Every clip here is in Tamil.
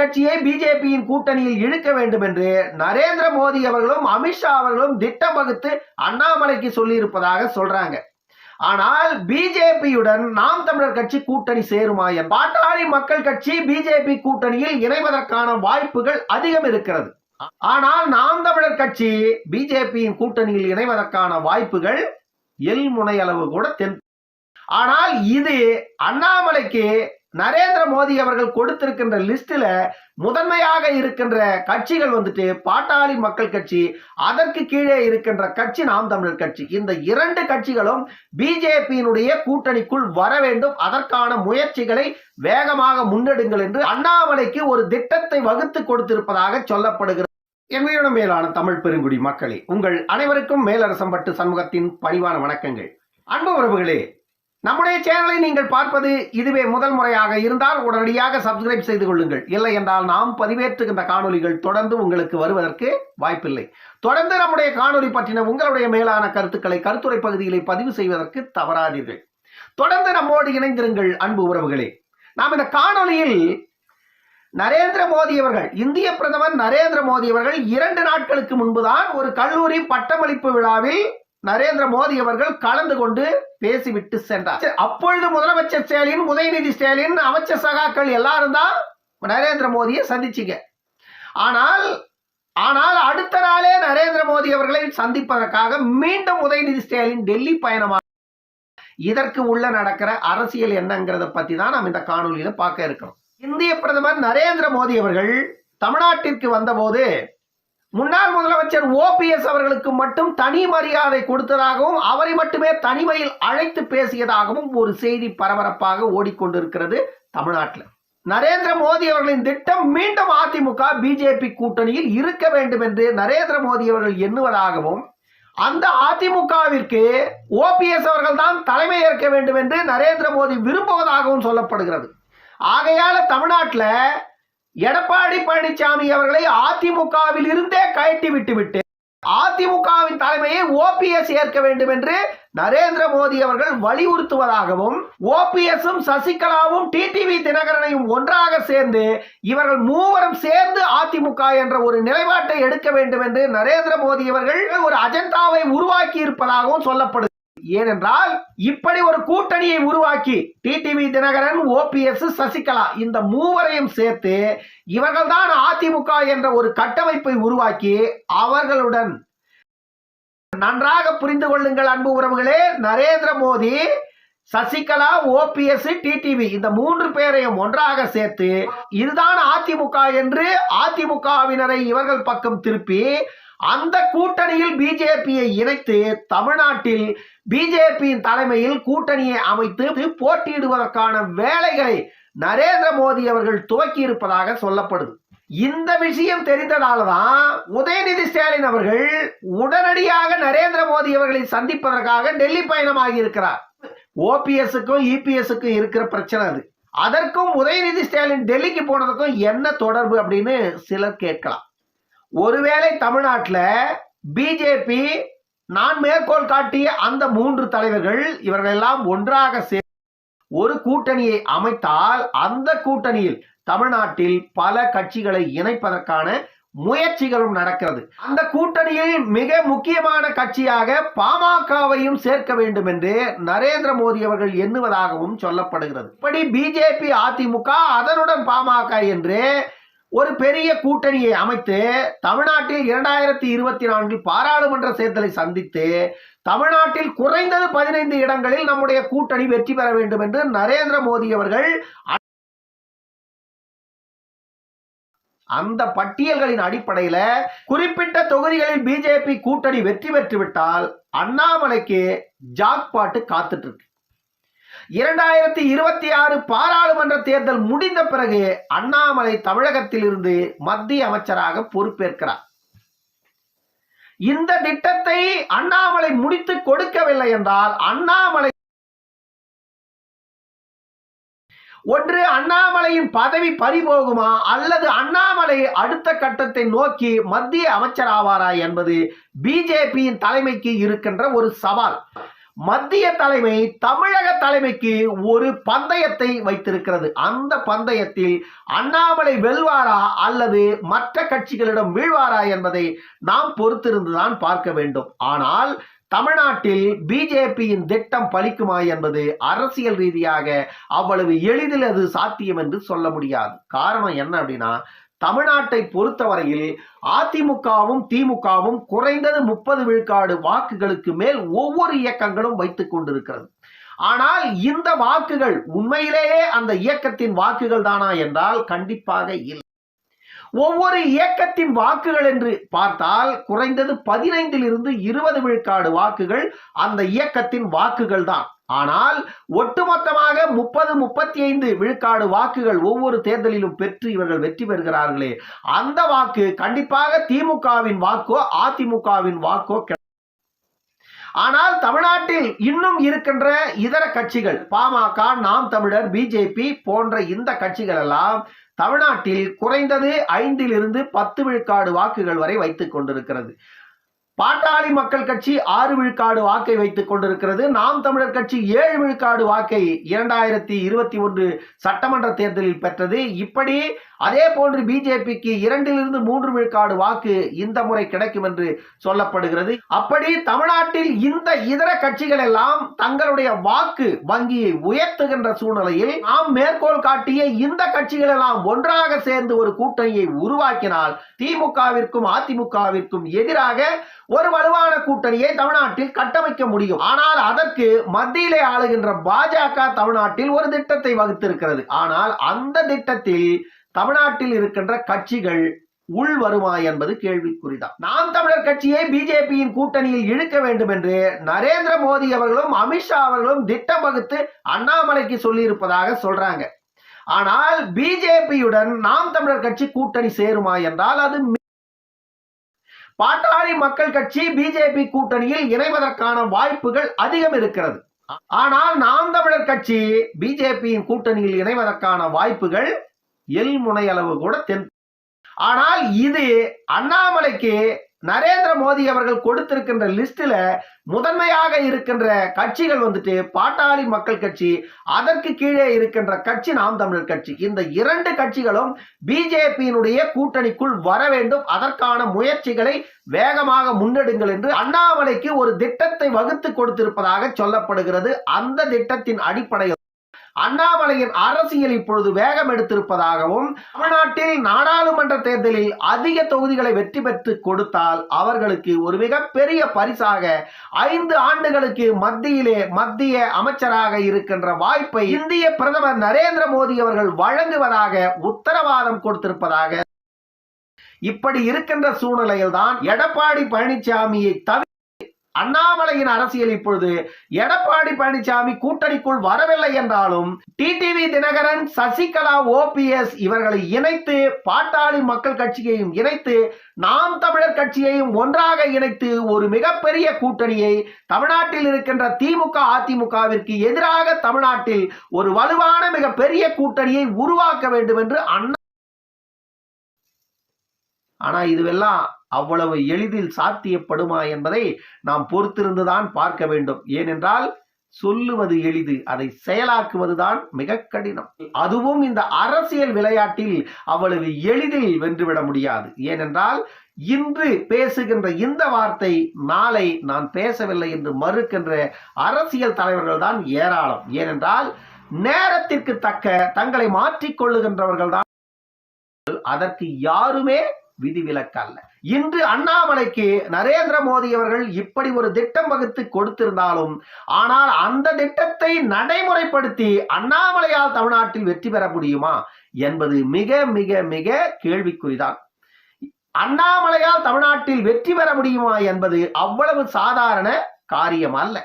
கட்சியை பிஜேபியின் கூட்டணியில் இழுக்க வேண்டும் என்று நரேந்திர மோடி அவர்களும் அமித்ஷா அவர்களும் திட்டம் வகுத்து அண்ணாமலைக்கு சொல்லியிருப்பதாக சொல்றாங்க. ஆனால் பிஜேபியுடன் நாம் தமிழர் கட்சி கூட்டணி சேருமா என் பாட்டாளி மக்கள் கட்சி பிஜேபி கூட்டணியில் இணைவதற்கான வாய்ப்புகள் அதிகம் இருக்கிறது. ஆனால் நாம் தமிழர் கட்சி பிஜேபியின் கூட்டணியில் இணைவதற்கான வாய்ப்புகள் எல் முனை அளவு கூட தென் ஆனால் இது அண்ணாமலைக்கு நரேந்திர மோடி அவர்கள் கொடுத்திருக்கின்ற லிஸ்டில் முதன்மையாக இருக்கின்ற கட்சிகள் வந்துட்டு பாட்டாளி மக்கள் கட்சி அதற்கு கீழே இருக்கின்ற கட்சி நாம் தமிழர் கட்சி. இந்த இரண்டு கட்சிகளும் பிஜேபியினுடைய கூட்டணிக்குள் வர வேண்டும். அதற்கான முயற்சிகளை வேகமாக முன்னெடுங்கள் என்று அண்ணாமலைக்கு ஒரு திட்டத்தை வகுத்து கொடுத்திருப்பதாக சொல்லப்படுகிறது. எங்களிடம் மேலான தமிழ் பெருங்குடி மக்களே உங்கள் அனைவருக்கும் மேலரசம்பட்டு சமூகத்தின் பணிவான வணக்கங்கள். அன்பு உறவுகளே நம்முடைய சேனலை நீங்கள் பார்ப்பது இதுவே முதல் முறையாக இருந்தால் உடனடியாக சப்ஸ்கிரைப் செய்து கொள்ளுங்கள். இல்லை என்றால் நாம் பதிவேற்றுகின்ற காணொளிகள் தொடர்ந்து உங்களுக்கு வருவதற்கு வாய்ப்பில்லை. தொடர்ந்து நம்முடைய காணொளி பற்றின உங்களுடைய மேலான கருத்துக்களை கருத்துரை பகுதிகளை பதிவு செய்வதற்கு தவறாதீர்கள். தொடர்ந்து நம்மோடு இணைந்திருங்கள் அன்பு உறவுகளே. நாம் இந்த காணொளியில் நரேந்திர மோடி அவர்கள் இந்திய பிரதமர் நரேந்திர மோடி அவர்கள் இரண்டு நாட்களுக்கு முன்புதான் ஒரு கல்லூரி பட்டமளிப்பு விழாவில் நரேந்திர மோடி அவர்கள் கலந்து கொண்டு பேசிவிட்டு சென்றார். அப்பொழுது முதலமைச்சர் ஸ்டாலின் உதயநிதி ஸ்டாலின் அமைச்சர் சகாக்கள் எல்லாரும் தான் நரேந்திர மோடியை சந்திச்சிங்க. ஆனால் ஆனால் அடுத்த நாளே நரேந்திர மோடி அவர்களை சந்திப்பதற்காக மீண்டும் உதயநிதி ஸ்டாலின் டெல்லி பயணமாக இதற்கு உள்ள நடக்கிற அரசியல் என்னங்கிறத பத்தி தான் நாம் இந்த காணொலியில பார்க்க இருக்கிறோம். இந்திய பிரதமர் நரேந்திர மோடி அவர்கள் தமிழ்நாட்டிற்கு வந்தபோது முன்னாள் முதலமைச்சர் ஓபிஎஸ் அவர்களுக்கு மட்டும் தனி மரியாதை கொடுத்ததாகவும் அவரை மட்டுமே தனிமையில் அழைத்து பேசியதாகவும் ஒரு செய்தி பரபரப்பாக ஓடிக்கொண்டிருக்கிறது தமிழ்நாட்டில். நரேந்திர மோடி அவர்களின் திட்டம் மீண்டும் அதிமுக பிஜேபி கூட்டணியில் இருக்க வேண்டும் என்று நரேந்திர மோடி அவர்கள் எண்ணுவதாகவும் அந்த அதிமுகவிற்கு ஓபிஎஸ் அவர்கள் தான் தலைமை ஏற்க வேண்டும் என்று நரேந்திர மோடி விரும்புவதாகவும் சொல்லப்படுகிறது. ஆகையால தமிழ்நாட்டில் எடப்பாடி பழனிசாமி அவர்களை அதிமுகவில் இருந்தே கயட்டி விட்டுவிட்டு அதிமுகவின் தலைமையை ஓபிஎஸ் ஏற்க வேண்டும் என்று நரேந்திர மோடி அவர்கள் வலியுறுத்துவதாகவும் ஓபிஎஸும் சசிகலாவும் டிடிவி தினகரனையும் ஒன்றாக சேர்ந்து இவர்கள் மூவரும் சேர்ந்து அதிமுக என்ற ஒரு நிலைப்பாட்டை எடுக்க வேண்டும் என்று நரேந்திர மோடி அவர்கள் ஒரு அஜெண்டாவை உருவாக்கி இருப்பதாகவும் சொல்லப்படும் ஏனென்றால் இப்படி ஒரு கூட்டணியை உருவாக்கி டிடிவி தினகரன் ஓபிஎஸ் சசிகலா இந்த மூவரையும் சேர்த்து இவர்கள்தான் அதிமுக என்ற ஒரு கட்டமைப்பை உருவாக்கி அவர்களுடன் நன்றாக புரிந்து கொள்ளுங்கள் அன்பு உறவுகளே. நரேந்திர மோடி சசிகலா ஓபிஎஸ் டிடிவி இந்த மூன்று பேரையும் ஒன்றாக சேர்த்து இதுதான் அதிமுக என்று அதிமுகவினரை இவர்கள் பக்கம் திருப்பி அந்த கூட்டணியில் பிஜேபியை இணைத்து தமிழ்நாட்டில் பிஜேபியின் தலைமையில் கூட்டணியை அமைத்து போட்டியிடுவதற்கான வேலைகளை நரேந்திர மோடி அவர்கள் துவக்கி இருப்பதாக சொல்லப்படுது. இந்த விஷயம் தெரிந்ததால தான் உதயநிதி ஸ்டாலின் அவர்கள் உடனடியாக நரேந்திர மோடி அவர்களை சந்திப்பதற்காக டெல்லி பயணமாகி இருக்கிறார். ஓபிஎஸ்க்கும் இபிஎஸ்க்கும் இருக்கிற பிரச்சனை அது. அதற்கும் உதயநிதி ஸ்டாலின் டெல்லிக்கு போனதுக்கும் என்ன தொடர்பு அப்படின்னு சிலர் கேட்கலாம். ஒருவேளை தமிழ்நாட்டில் பிஜேபி நான் மேற்கோள் காட்டிய அந்த மூன்று தலைவர்கள் இவர்கள் எல்லாம் ஒன்றாக சே ஒரு கூட்டணியை அமைத்தால் அந்த கூட்டணியில் தமிழ்நாட்டில் பல கட்சிகளை இணைப்பதற்கான முயற்சிகளும் நடக்கிறது. அந்த கூட்டணியில் மிக முக்கியமான கட்சியாக பாமகவையும் சேர்க்க வேண்டும் என்று நரேந்திர மோடி அவர்கள் எண்ணுவதாகவும் சொல்லப்படுகிறது. இப்படி பிஜேபி அதிமுக அதனுடன் பாமக என்று ஒரு பெரிய கூட்டணியை அமைத்து தமிழ்நாட்டில் இரண்டாயிரத்தி இருபத்தி நான்கில் பாராளுமன்ற தேர்தலை சந்தித்து தமிழ்நாட்டில் குறைந்தது பதினைந்து இடங்களில் நம்முடைய கூட்டணி வெற்றி பெற வேண்டும் என்று நரேந்திர மோடி அவர்கள் அந்த பட்டியல்களின் அடிப்படையில் குறிப்பிட்ட தொகுதிகளில் பிஜேபி கூட்டணி வெற்றி பெற்றுவிட்டால் அண்ணாமலைக்கு ஜாக்பாட்டு காத்துட்டு இருக்கு. இரண்டாயிரத்தி இருபத்தி ஆறு பாராளுமன்ற தேர்தல் முடிந்த பிறகு அண்ணாமலை தமிழகத்தில் இருந்து மத்திய அமைச்சராக பொறுப்பேற்கிறார். இந்த திட்டத்தை அண்ணாமலை முடித்து கொடுக்கவில்லை என்றால் அண்ணாமலை ஒன்று அண்ணாமலையின் பதவி பறிபோகுமா அல்லது அண்ணாமலை அடுத்த கட்டத்தை நோக்கி மத்திய அமைச்சர் ஆவாரா என்பது பிஜேபியின் தலைமைக்கு இருக்கின்ற ஒரு சவால். மத்திய தலைமை தமிழக தலைமைக்கு ஒரு பந்தயத்தை வைத்திருக்கிறது. அந்த பந்தயத்தில் அண்ணாமலை வெல்வாரா அல்லது மற்ற கட்சிகளிடம் வீழ்வாரா என்பதை நாம் பொறுத்திருந்துதான் பார்க்க வேண்டும். ஆனால் தமிழ்நாட்டில் பிஜேபியின் திட்டம் பலிக்குமா என்பது அரசியல் ரீதியாக அவ்வளவு எளிதில் அது சாத்தியம் என்று சொல்ல முடியாது. காரணம் என்ன அப்படின்னா தமிழ்நாட்டை பொறுத்தவரையில் அதிமுகவும் திமுகவும் குறைந்தது முப்பது விழுக்காடு வாக்குகளுக்கு மேல் ஒவ்வொரு இயக்கங்களும் வைத்துக் கொண்டிருக்கிறது. ஆனால் இந்த வாக்குகள் உண்மையிலேயே அந்த இயக்கத்தின் வாக்குகள் தானா என்றால் கண்டிப்பாக இல்லை. ஒவ்வொரு இயக்கத்தின் வாக்குகள் என்று பார்த்தால் குறைந்தது பதினைந்தில் இருந்து இருபது விழுக்காடு வாக்குகள் அந்த இயக்கத்தின் வாக்குகள் தான். ஆனால் ஒட்டுமொத்தமாக முப்பது முப்பத்தி ஐந்து விழுக்காடு வாக்குகள் ஒவ்வொரு தேர்தலிலும் பெற்று இவர்கள் வெற்றி பெறுகிறார்களே. அந்த வாக்கு கண்டிப்பாக திமுகவின் வாக்கோ அதிமுகவின் வாக்கோ ஆனால் தமிழ்நாட்டில் இன்னும் இருக்கின்ற இதர கட்சிகள் பாமக நாம் தமிழர் பிஜேபி போன்ற இந்த கட்சிகள் எல்லாம் தமிழ்நாட்டில் குறைந்தது ஐந்திலிருந்து பத்து விழுக்காடு வாக்குகள் வரை வைத்துக் கொண்டிருக்கிறது. பாட்டாளி மக்கள் கட்சி ஆறு விழுக்காடு வாக்கை வைத்துக் கொண்டிருக்கிறது. நாம் தமிழர் கட்சி ஏழு விழுக்காடு வாக்கை இரண்டாயிரத்தி இருபத்தி ஒன்று சட்டமன்ற தேர்தலில் பெற்றது. இப்படி அதே போன்று பிஜேபிக்கு இரண்டிலிருந்து மூன்று விழுக்காடு வாக்கு இந்த முறை கிடைக்கும் என்று சொல்லப்படுகிறது. அப்படி தமிழ்நாட்டில் இந்த இதர கட்சிகள் எல்லாம் தங்களுடைய வாக்கு வங்கியை உயர்த்துகின்ற சூழ்நிலையில் நாம் மேற்கோள் காட்டிய இந்த கட்சிகள் எல்லாம் ஒன்றாக சேர்ந்து ஒரு கூட்டணியை உருவாக்கினால் திமுகவிற்கும் அதிமுகவிற்கும் எதிராக ஒரு வலுவான கூட்டணியை தமிழ்நாட்டில் கட்டமைக்க முடியும். ஆனால் அதற்கு மத்தியிலே ஆளுகின்ற பாஜக தமிழ்நாட்டில் ஒரு திட்டத்தை வகுத்திருக்கிறது. ஆனால் அந்த திட்டத்தில் தமிழ்நாட்டில் இருக்கின்ற கட்சிகள் உள் வருமா என்பது கேள்விக்குறிதான். நாம் தமிழர் கட்சியை பிஜேபியின் கூட்டணியில் இழுக்க வேண்டும் என்று நரேந்திர மோடி அவர்களும் அமித்ஷா அவர்களும் திட்டம் வகுத்து அண்ணாமலைக்கு சொல்லியிருப்பதாக சொல்றாங்க. ஆனால் பிஜேபியுடன் நாம் தமிழர் கட்சி கூட்டணி சேருமா என்றால் அது பாட்டாளி மக்கள் கட்சி பிஜேபி கூட்டணியில் இணைவதற்கான வாய்ப்புகள் அதிகம் இருக்கிறது. ஆனால் நாம் தமிழர் கட்சி பிஜேபியின் கூட்டணியில் இணைவதற்கான வாய்ப்புகள் எல் முனை அளவு கூட தென். ஆனால் இது அண்ணாமலைக்கு நரேந்திர மோடி அவர்கள் கொடுத்திருக்கின்ற லிஸ்டில் முதன்மையாக இருக்கின்ற கட்சிகள் வந்துட்டு பாட்டாளி மக்கள் கட்சி அதற்கு கீழே இருக்கின்ற கட்சி நாம் தமிழர் கட்சி. இந்த இரண்டு கட்சிகளும் பிஜேபியினுடைய கூட்டணிக்குள் வர வேண்டும். அதற்கான முயற்சிகளை வேகமாக முன்னெடுங்கள் என்று அண்ணாமலைக்கு ஒரு திட்டத்தை வகுத்து கொடுத்திருப்பதாக சொல்லப்படுகிறது. அந்த திட்டத்தின் அடிப்படையில் அண்ணாமலையின் அரசியல் இப்பொழுது வேகம் எடுத்திருப்பதாகவும் தமிழ்நாட்டில் நாடாளுமன்ற தேர்தலில் அதிக தொகுதிகளை வெற்றி பெற்று கொடுத்தால் அவர்களுக்கு ஒரு மிகப்பெரிய பரிசாக ஐந்து ஆண்டுகளுக்கு மத்தியிலே மத்திய அமைச்சராக இருக்கின்ற வாய்ப்பை இந்திய பிரதமர் நரேந்திர மோடி அவர்கள் வழங்குவதாக உத்தரவாதம் கொடுத்திருப்பதாக இப்படி இருக்கின்ற சூழ்நிலையில் தான் எடப்பாடி பழனிசாமியை தவிர அண்ணாமலையின் அரசியல் இப்பொழுது எடப்பாடி பழனிசாமி கூட்டணிக்குள் வரவில்லை என்றாலும் டிடிவி தினகரன் சசிகலா ஓபிஎஸ் இவர்களை இணைத்து பாட்டாளி மக்கள் கட்சியையும் இணைத்து நாம் தமிழர் கட்சியையும் ஒன்றாக இணைத்து ஒரு மிகப்பெரிய கூட்டணியை தமிழ்நாட்டில் இருக்கின்ற திமுக அதிமுகவிற்கு எதிராக தமிழ்நாட்டில் ஒரு வலுவான மிகப்பெரிய கூட்டணியை உருவாக்க வேண்டும் என்று அண்ணா ஆனா இதுவெல்லாம் அவ்வளவு எளிதில் சாத்தியப்படுமா என்பதை நாம் பொறுத்திருந்துதான் பார்க்க வேண்டும். ஏனென்றால் சொல்லுவது எளிது அதை செயலாக்குவதுதான் மிக கடினம். அதுவும் இந்த அரசியல் விளையாட்டில் அவ்வளவு எளிதில் வென்றுவிட முடியாது. ஏனென்றால் இன்று பேசுகின்ற இந்த வார்த்தை நாளை நான் பேசவில்லை என்று மறுக்கின்ற அரசியல் தலைவர்கள் தான் ஏராளம். ஏனென்றால் நேரத்திற்கு தக்க தங்களை மாற்றிக்கொள்ளுகின்றவர்கள் தான் அதற்கு யாருமே விதிவிலக்கல்ல. இன்று அண்ணாமலைக்கு நரேந்திர மோடி அவர்கள் இப்படி ஒரு திட்டம் வகுத்து கொடுத்திருந்தாலும் ஆனால் அந்த திட்டத்தை நடைமுறைப்படுத்தி அண்ணாமலையால் தமிழ்நாட்டில் வெற்றி பெற முடியுமா என்பது மிக மிக மிக கேள்விக்குறிதான். அண்ணாமலையால் தமிழ்நாட்டில் வெற்றி பெற முடியுமா என்பது அவ்வளவு சாதாரண காரியம் அல்ல.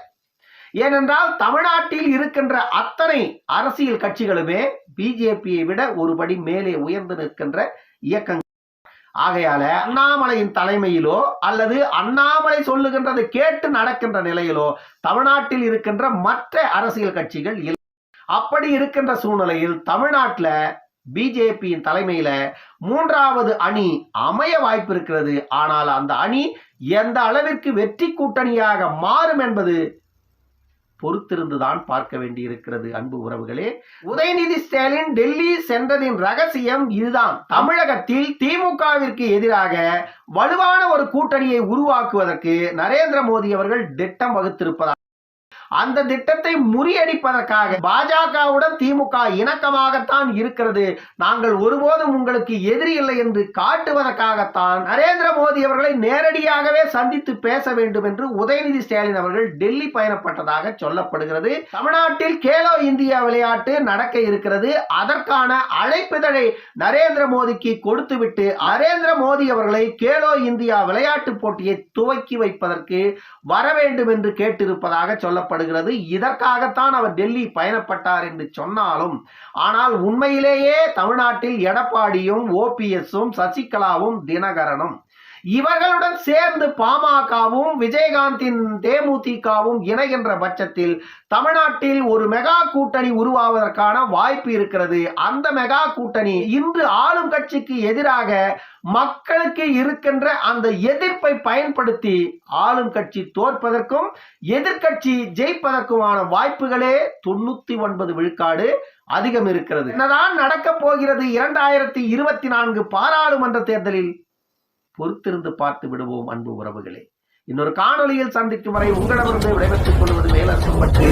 ஏனென்றால் தமிழ்நாட்டில் இருக்கின்ற அத்தனை அரசியல் கட்சிகளுமே பிஜேபியை விட ஒருபடி மேலே உயர்ந்து நிற்கின்ற இயக்கங்கள் ஆகையால அண்ணாமலையின் தலைமையிலோ அல்லது அண்ணாமலை சொல்லுகின்றது கேட்டு நடக்கின்ற நிலையிலோ தமிழ்நாட்டில் இருக்கின்ற மற்ற அரசியல் கட்சிகள் இல்லை. அப்படி இருக்கின்ற சூழ்நிலையில் தமிழ்நாட்டில் பிஜேபியின் தலைமையில மூன்றாவது அணி அமைய வாய்ப்பு இருக்கிறது. ஆனால் அந்த அணி எந்த அளவிற்கு வெற்றி கூட்டணியாக மாறும் என்பது பொறுத்திருந்துதான் பார்க்க வேண்டியிருக்கிறது அன்பு உறவுகளே. உதயநிதி ஸ்டாலின் டெல்லி சென்றதின் ரகசியம் இதுதான். தமிழகத்தில் திமுகவிற்கு எதிராக வலுவான ஒரு கூட்டணியை உருவாக்குவதற்கு நரேந்திர மோடி அவர்கள் திட்டம் வகுத்திருப்பதாக அந்த திட்டத்தை முறியடிப்பதற்காக பாஜகவுடன் திமுக இணக்கமாகத்தான் இருக்கிறது. நாங்கள் ஒருபோதும் உங்களுக்கு எதிரி இல்லை என்று காட்டுவதற்காகத்தான் நரேந்திர மோடி அவர்களை நேரடியாகவே சந்தித்து பேச வேண்டும் என்று உதயநிதி ஸ்டாலின் அவர்கள் டெல்லி பயணப்பட்டதாக சொல்லப்படுகிறது. தமிழ்நாட்டில் கேலோ இந்தியா விளையாட்டு நடக்க இருக்கிறது. அதற்கான அழைப்பிதழை நரேந்திர மோடிக்கு கொடுத்துவிட்டு நரேந்திர மோடி அவர்களை கேலோ இந்தியா விளையாட்டு போட்டியை துவக்கி வைப்பதற்கு வர வேண்டும் என்று கேட்டிருப்பதாக சொல்லப்படுகிறது. இதற்காகத்தான் அவர் டெல்லி பயணப்பட்டார் என்று சொன்னாலும் ஆனால் உண்மையிலேயே தமிழ்நாட்டில் எடப்பாடியும் ஓபிஎஸும் சசிகலாவும் தினகரனும் இவர்களுடன் சேர்ந்து பாமகவும் விஜயகாந்தின் தேமுதிகவும் இணைகின்ற பட்சத்தில் தமிழ்நாட்டில் ஒரு மெகா கூட்டணி உருவாவதற்கான வாய்ப்பு இருக்கிறது. அந்த மெகா கூட்டணி இன்று ஆளும் கட்சிக்கு எதிராக மக்களுக்கு இருக்கின்ற அந்த எதிர்ப்பை பயன்படுத்தி ஆளும் கட்சி தோற்பதற்கும் எதிர்க்கட்சி ஜெயிப்பதற்குமான வாய்ப்புகளே தொண்ணூத்தி ஒன்பது விழுக்காடு அதிகம் இருக்கிறது. என்னதான் நடக்கப் போகிறது இரண்டாயிரத்தி இருபத்தி நான்கு பாராளுமன்ற தேர்தலில்? பொறுத்திருந்து பார்த்து விடுவோம் அன்பு உறவுகளே. இன்னொரு காணொலியில் சந்திக்கும் வரை உங்களிடமிருந்து விடைபெற்றுக் கொள்வது மேலரசம் பற்றி